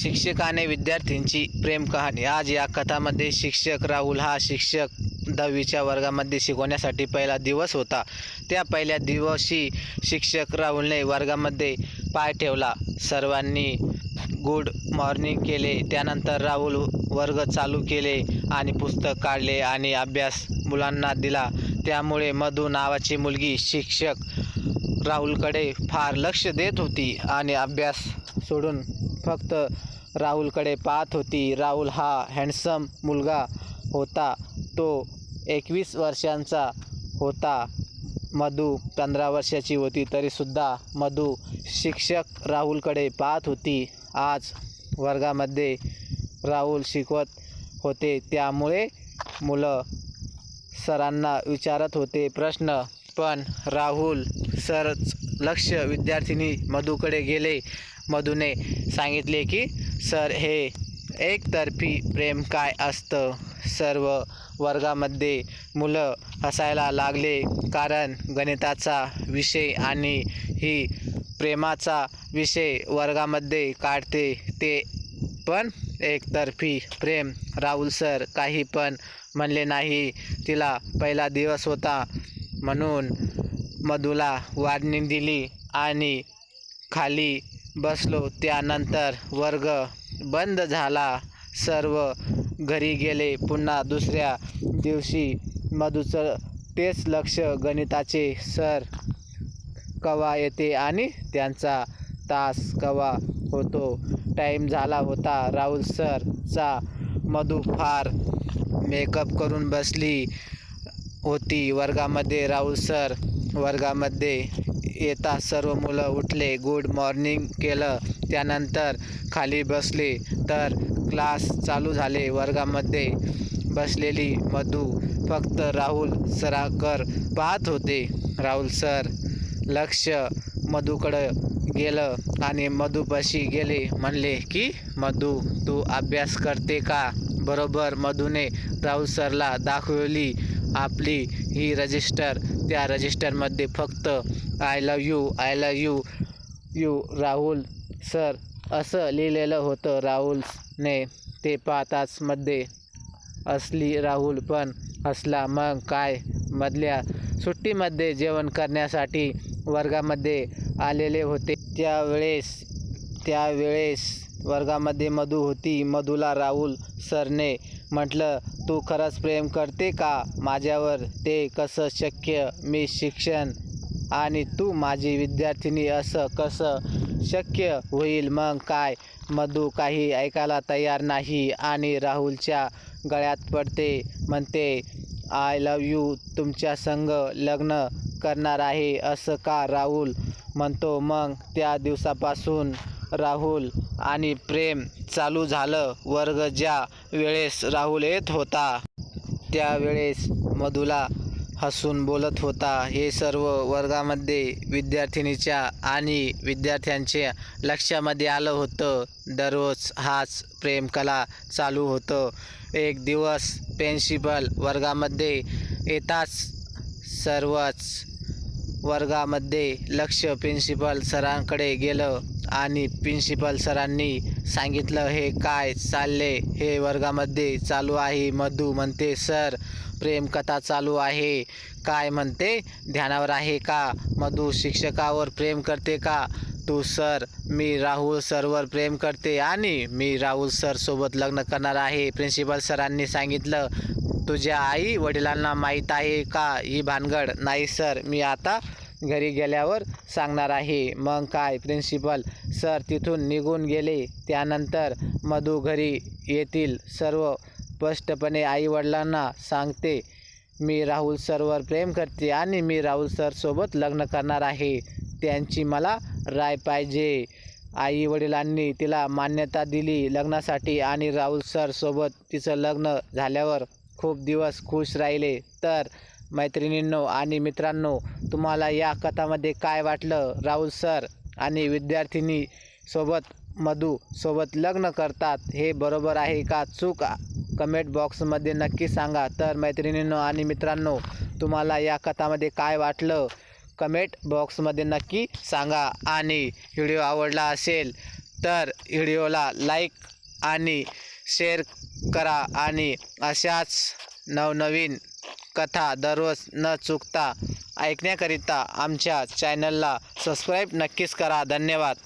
शिक्षकाने विद्यार्थ्यांची प्रेम कहाणी. आज या कथामध्ये शिक्षक राहुल हा शिक्षक दहावीच्या वर्गामध्ये शिकवण्यासाठी पहिला दिवस होता. त्या पहिल्या दिवशी शिक्षक राहुलने वर्गामध्ये पाय ठेवला. सर्वांनी गुड मॉर्निंग केले. त्यानंतर राहुल वर्ग चालू केले आणि पुस्तक काढले आणि अभ्यास मुलांना दिला. त्यामुळे मधू नावाची मुलगी शिक्षक राहुलकडे फार लक्ष देत होती आणि अभ्यास सोडून फक्त राहुलकडे पाहत होती. राहुल हा हँडसम मुलगा होता. तो एकवीस वर्षांचा होता. मधू पंधरा वर्षाची होती. तरीसुद्धा मधू शिक्षक राहुलकडे पाहत होती. आज वर्गामध्ये राहुल शिकवत होते. त्यामुळे मुलं सरांना विचारत होते प्रश्न पण राहुल सरच लक्ष विद्यार्थिनी मधूकडे गेले. मधूने सांगितले की सर हे एकतर्फी प्रेम काय असतं? सर्व वर्गामध्ये मुलं हसायला लागले कारण गणिताचा विषय आणि ही प्रेमाचा विषय वर्गामध्ये काढते ते पण एकतर्फी प्रेम. राहुल सर काही पण म्हणले नाही. तिला पहिला दिवस होता म्हणून मधूला वाढणी दिली आणि खाली बसलो. त्यानंतर वर्ग बंद झाला. सर्व घरी गेले. पुन्हा दुसऱ्या दिवशी मधूचं तेच लक्ष गणिताचे सर कवा येते आणि त्यांचा तास कवा होतो. टाईम झाला होता. राहुल सरचा मधू फार मेकअप करून बसली होती. वर्गामध्ये राहुल सर वर्गामध्ये येता सर्व मुलं उठले गुड मॉर्निंग केलं. त्यानंतर खाली बसले तर क्लास चालू झाले. वर्गामध्ये बसलेली मधू फक्त राहुल सराकर पाहत होते. राहुल सर लक्ष मधूकडं गेलं आणि मधूपाशी गेले. म्हणले की मधू तू अभ्यास करते का? बरोबर मधूने राहुल सरला दाखवली. आपली ही रजिस्टर त्या रजिस्टरमध्ये फक्त I love you I love you you Rahul sir असं लिहिलेलं होतं राहुलने. ते पाहताचमध्ये असली राहुल पण असला मग काय? मधल्या सुट्टीमध्ये जेवण करण्यासाठी वर्गामध्ये आलेले होते. त्यावेळेस त्यावेळेस वर्गामध्ये मधू होती. मधूला राहुल सरने म्हटलं तू खरंच प्रेम करते का? माझ्यावर ते कसं शक्य? मी शिक्षण आणि तू माझी विद्यार्थिनी असं कसं शक्य होईल? मग काय मधू काही ऐकायला तयार नाही आणि राहुलच्या गळ्यात पडते. म्हणते आय लव यू. तुमच्या संग लग्न करणार आहे असं का? राहुल म्हणतो मग त्या दिवसापासून राहुल आणि प्रेम चालू झालं. वर्ग ज्या वेळेस राहुल येत होता त्यावेळेस मधुला हसून बोलत होता. हे सर्व वर्गामध्ये विद्यार्थिनीच्या आणि विद्यार्थ्यांच्या लक्षामध्ये आलं होतं. दररोज हाच प्रेमकला चालू होतं. एक दिवस प्रिन्सिपल वर्गामध्ये येताच सर्वच वर्गामध्ये लक्ष प्रिन्सिपल सरांकडे गेलं आणि प्रिन्सिपल सरांनी सांगितलं हे काय चालले? हे वर्गामध्ये चालू आहे. मधू म्हणते सर प्रेमकथा चालू आहे. काय? म्हणते ध्यानावर आहे का? मधू शिक्षकावर प्रेम करते का? तू सर मी राहुल सरवर प्रेम करते आणि मी राहुल सरसोबत लग्न करणार आहे. प्रिन्सिपल सरांनी सांगितलं तुझ्या आई वडिलांना माहीत आहे का? ही भानगड. नाही सर. मी आता घरी गेल्यावर सांगणार आहे. मग काय? प्रिन्सिपल सर तिथून निघून गेले. त्यानंतर मधू घरी येतील. सर्व स्पष्टपणे आईवडिलांना सांगते. मी राहुल सरवर प्रेम करते आणि मी राहुल सरसोबत लग्न करणार आहे. त्यांची मला राय पाहिजे. आई वडिलांनी तिला मान्यता दिली लग्नासाठी आणि राहुल सरसोबत तिचं लग्न झाल्यावर खूप दिवस खुश राहिले. तर मैत्रिणींनो आणि मित्रांनो तुम्हाला या कथामध्ये काय वाटलं? राहुल सर आणि विद्यार्थिनी सोबत मधू सोबत लग्न करतात हे बरोबर आहे का? चूक कमेंट बॉक्समध्ये नक्की सांगा. तर मैत्रिणींनो आणि मित्रांनो तुम्हाला या कथामध्ये काय वाटलं? कमेंट बॉक्समध्ये नक्की सांगा. आणि व्हिडिओ आवडला असेल तर व्हिडिओला लाईक आणि शेअर करा आणि अशाच नवनवीन कथा दररोज न चुकता ऐकण्याकरिता आमच्या चॅनलला सबस्क्राईब नक्कीच करा. धन्यवाद.